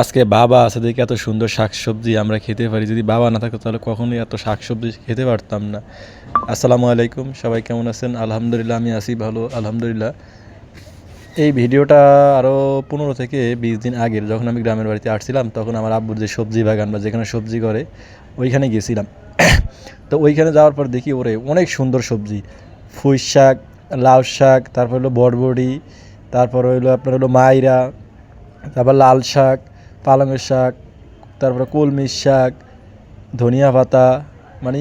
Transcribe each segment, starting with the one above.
আজকে বাবা আছে দেখে এত সুন্দর শাকসবজি আমরা খেতে পারি। যদি বাবা না থাকতো, তাহলে কখনোই এত শাকসবজি খেতে পারতাম না। আসসালামু আলাইকুম, সবাই কেমন আছেন? আলহামদুলিল্লাহ, আমি আছি ভালো, আলহামদুলিল্লাহ। এই ভিডিওটা আরও পনেরো থেকে বিশ দিন আগের, যখন আমি গ্রামের বাড়িতে আসছিলাম, তখন আমার আব্বুর যে সবজি বাগান বা যেখানে সবজি করে, ওইখানে গেছিলাম তো ওইখানে যাওয়ার পর দেখি ওরে, অনেক সুন্দর সবজি। ফুই শাক, লাউ শাক, তারপর হলো বড়বড়ি তারপর হইল আপনার হলো মাইরা, তারপর লাল শাক পালংয়ের শাক, তারপরে কলমির শাক, ধনিয়া পাতা মানে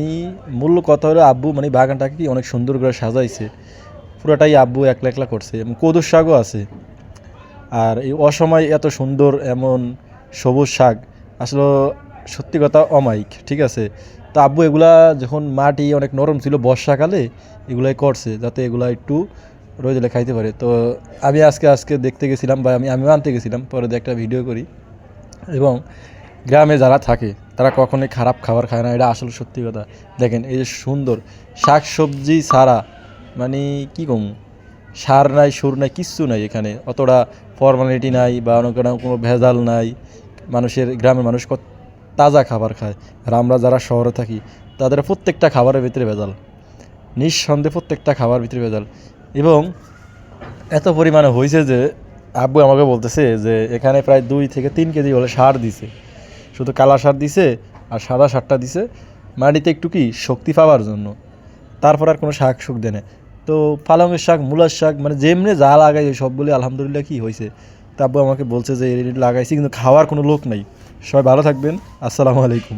মূল্য কত হলো আব্বু মানে বাগানটাকে কি অনেক সুন্দর করে সাজাইছে। পুরোটাই আব্বু একলা একলা করছে এবং কদুর শাকও আছে। আর এই অসময় এত সুন্দর এমন সবুজ শাক, আসলে সত্যি কথা অমায়িক, ঠিক আছে? তো আব্বু এগুলা যখন মাটি অনেক নরম ছিল বর্ষাকালে, এগুলাই করছে যাতে এগুলা একটু রোদেলে খাইতে পারে। তো আমি আজকে আজকে দেখতে গেছিলাম বা আমি, আমিও আনতে গেছিলাম, পরে একটা ভিডিও করি। এবং গ্রামে যারা থাকে, তারা কখনোই খারাপ খাবার খায় না। এটা আসলে সত্যি কথা। দেখেন, এই যে সুন্দর শাক সবজি ছাড়া মানে কী কম? সার নাই, সুর নাই, কিচ্ছু নাই এখানে। অতটা ফর্মালিটি নাই বা কোনো ভেজাল নাই। মানুষের, গ্রামের মানুষ তাজা খাবার খায়। আর আমরা যারা শহরে থাকি, তাদের প্রত্যেকটা খাবারের ভিতরে ভেজাল। নিঃসন্দেহে প্রত্যেকটা খাবার ভিতরে ভেজাল। এবং এত পরিমাণে হয়েছে যে আব্বু আমাকে বলতেছে যে এখানে প্রায় দুই থেকে তিন কেজি হলে সার দিছে। শুধু কালা সার দিছে আর সাদা সারটা দিছে। মাটিতে একটু কি শক্তি পাওয়ার জন্য। তারপর আর কোনো শাক সুখ দেয় তো পালংয়ের শাক, মূলার শাক মানে যেমনি যা লাগাই সবগুলি আলহামদুলিল্লাহ কী হয়েছে। তা আব্বু আমাকে বলছে যে লাগাইছি, কিন্তু খাওয়ার কোনো লোক নাই। সবাই ভালো থাকবেন। আসসালামু আলাইকুম।